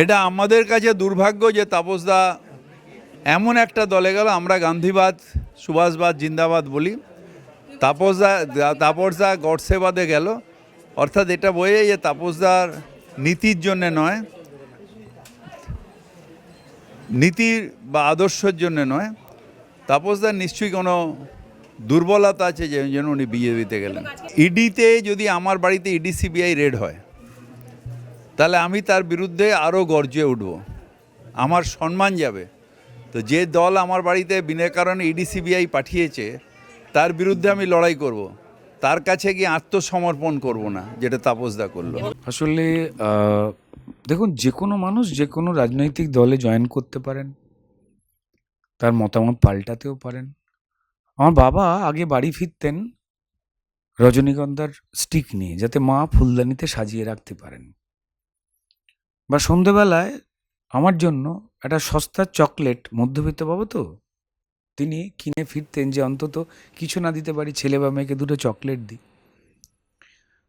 এটা আমাদের কাছে দুর্ভাগ্য যে তাপসদা এমন একটা দলে গেল, আমরা গান্ধীবাদ, সুভাষবাদ, জিন্দাবাদ বলি। তাপসদা তাপসদা গডসেবাদে গেল। অর্থাৎ এটা বইয়ে যে তাপসদার নীতির জন্যে নয়, নীতির বা আদর্শের জন্য নয়। তাপসদার নিশ্চয়ই কোনো দুর্বলতা আছে যে জন্য উনি বিজেপিতে গেলেন। ইডিতে যদি আমার বাড়িতে ইডি সিবিআই রেড হয় তাহলে আমি তার বিরুদ্ধে আরও গর্জে উঠব। আমার সম্মান যাবে। তো যে দল আমার বাড়িতে বিনা কারণে ইডিসিবিআই পাঠিয়েছে, তার বিরুদ্ধে আমি লড়াই করব। তার কাছে গিয়ে আত্মসমর্পণ করব না, যেটা তাপসদা করল। আসলে দেখুন, যে কোনো মানুষ যে কোনো রাজনৈতিক দলে জয়েন করতে পারেন। তার মতামত পাল্টাতেও পারেন। আমার বাবা আগে বাড়ি ফিরতেন রজনীগন্ধার স্টিক নিয়ে, যাতে মা ফুলদানিতে সাজিয়ে রাখতে পারেন। বা সন্ধেবেলায় আমার জন্য একটা সস্তার চকলেট মধ্যবিত্ত পাবো তো, তিনি কিনে ফিরতেন যে অন্তত কিছু না দিতে পারি ছেলে বা মেয়েকে দুটো চকলেট দিই।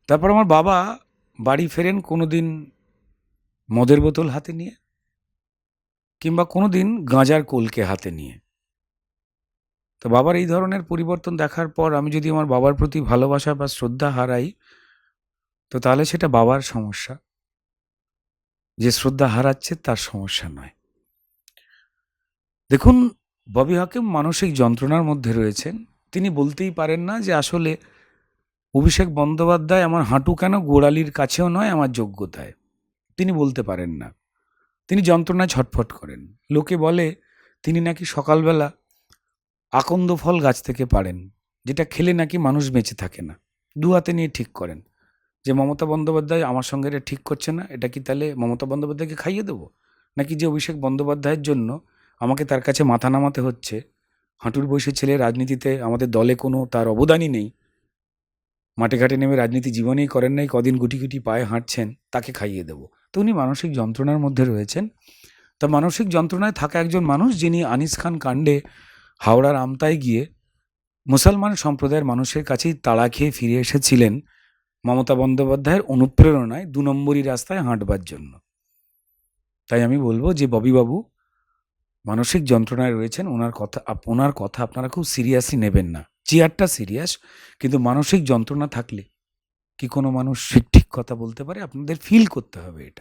তারপর আমার বাবা বাড়ি ফেরেন কোনো দিন মদের বোতল হাতে নিয়ে কিংবা কোনো দিন গাঁজার কোলকে হাতে নিয়ে। তো বাবার এই ধরনের পরিবর্তন দেখার পর আমি যদি আমার বাবার প্রতি ভালোবাসা বা শ্রদ্ধা হারাই, তো তাহলে সেটা বাবার সমস্যা। যে শ্রদ্ধা হারাচ্ছে তার সমস্যা নয়। দেখুন, ববি হাকিম মানসিক যন্ত্রণার মধ্যে রয়েছেন। তিনি বলতেই পারেন না যে আসলে অভিষেক বন্দ্যোপাধ্যায় আমার হাঁটু কেন গোড়ালির কাছেও নয়, আমার যোগ্যতায়। তিনি বলতে পারেন না। তিনি যন্ত্রণায় ছটফট করেন। লোকে বলে, তিনি নাকি সকালবেলা আকন্দ ফল গাছ থেকে পারেন যেটা খেলে নাকি মানুষ বেঁচে থাকে না। দু হাতে নিয়ে ঠিক করেন। যে মমতা বন্দ্যোপাধ্যায় আমার সঙ্গে এটা ঠিক করছে না, এটা কি তাহলে মমতা বন্দ্যোপাধ্যায়কে খাইয়ে দেবো? নাকি যে অভিষেক বন্দ্যোপাধ্যায়ের জন্য আমাকে তার কাছে মাথা নামাতে হচ্ছে, হাঁটুর বয়সী ছেলে রাজনীতিতে আমাদের দলে কোনো তার অবদানই নেই, মাঠে ঘাটে নেমে রাজনীতি জীবনেই করেন নাই, কদিন গুটি গুটি পায়ে হাঁটছেন, তাকে খাইয়ে দেবো? তো উনি মানসিক যন্ত্রণার মধ্যে রয়েছেন। তা মানসিক যন্ত্রণায় থাকা একজন মানুষ যিনি আনিস খান কাণ্ডে হাওড়ার আমতায় গিয়ে মুসলমান সম্প্রদায়ের মানুষের কাছেই তাড়া খেয়ে ফিরে এসেছিলেন মমতা বন্দ্যোপাধ্যায়ের অনুপ্রেরণায় দু নম্বরই রাস্তায় হাঁটবার জন্য। তাই আমি বলব যে ববিবাবু মানসিক যন্ত্রণায় রয়েছেন, ওনার কথা ওনার কথা আপনারা খুব সিরিয়াসলি নেবেন না। চেয়ারটা সিরিয়াস, কিন্তু মানসিক যন্ত্রণা থাকলে কি কোনো মানুষ ঠিক কথা বলতে পারে? আপনাদের ফিল করতে হবে এটা।